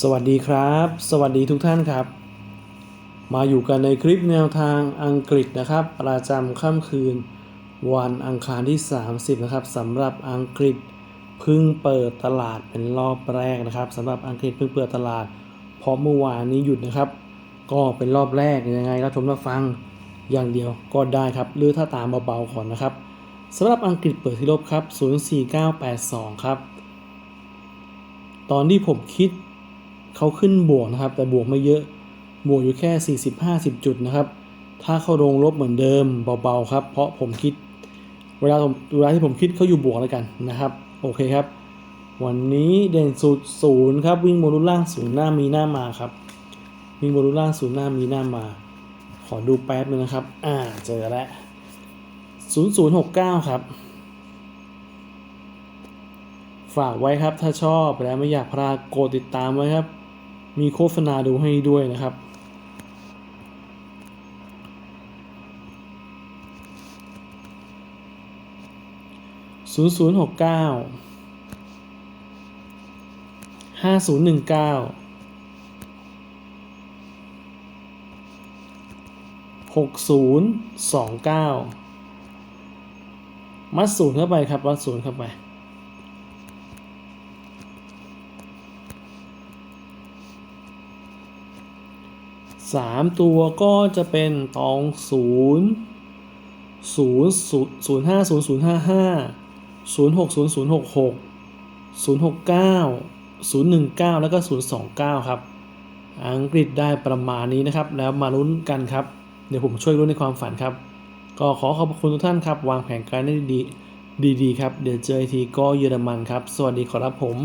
สวัสดีครับ สวัสดีทุกท่านครับ มาอยู่กันในคลิปแนวทางอังกฤษนะครับ ประจำค่ำคืน วันอังคารที่ 30 นะครับสำหรับอังกฤษเพิ่งเปิดตลาดเป็นรอบแรกนะครับสำหรับอังกฤษเพิ่งเปิดตลาด เพราะเมื่อวานนี้หยุดนะครับ ก็เป็นรอบแรกยังไงก็ชมรับฟังอย่างเดียวก็ได้ครับหรือถ้าตามเบาๆก่อนนะครับสำหรับอังกฤษเปิดที่ลบครับ 04982 ครับ ตอนที่ผมคิด เขาขึ้นบวกนะครับ แต่บวกไม่เยอะ บวกอยู่แค่ 40-50 จุดนะครับ ถ้าเขาลงลบเหมือนเดิมเบาๆครับ เพราะผมคิด เวลาผมเวลาที่ผมคิดเขาอยู่บวกแล้วกันนะครับ โอเคครับ วันนี้เด่นสุดศูนย์ครับ วิ่งบนรูปล่างศูนย์หน้ามีหน้ามาครับ วิ่งบนรูปล่างศูนย์หน้ามีหน้ามา ขอดูแป๊บนึงนะครับ อ่า เจอแล้ว0069 ครับฝากไว้ครับถ้าชอบและไม่อยากพลาดกดติดตามไว้ครับ มีโฆษณาดูให้ด้วยนะครับ ศูนย์ศูนย์หกเก้าห้าศูนย์หนึ่งเก้าหกศูนย์สองเก้ามัดศูนย์เข้าไปครับ มัดศูนย์เข้าไป 3 ตัวก็จะเป็นตอง 0 0 0 5 0 0 5 5 0 6 0 0 6 6 0 6 9 0 1 9 แล้วก็ 0 2 9 ครับ อังกฤษได้ประมาณนี้นะครับ แล้วมาลุ้นกันครับ เดี๋ยวผมช่วยรุ้นในความฝันครับ ก็ขอขอบคุณทุกท่านครับ วางแผนการได้ดีดีครับ เดี๋ยวเจอทีก็เยอรมันครับ สวัสดีขอรับผม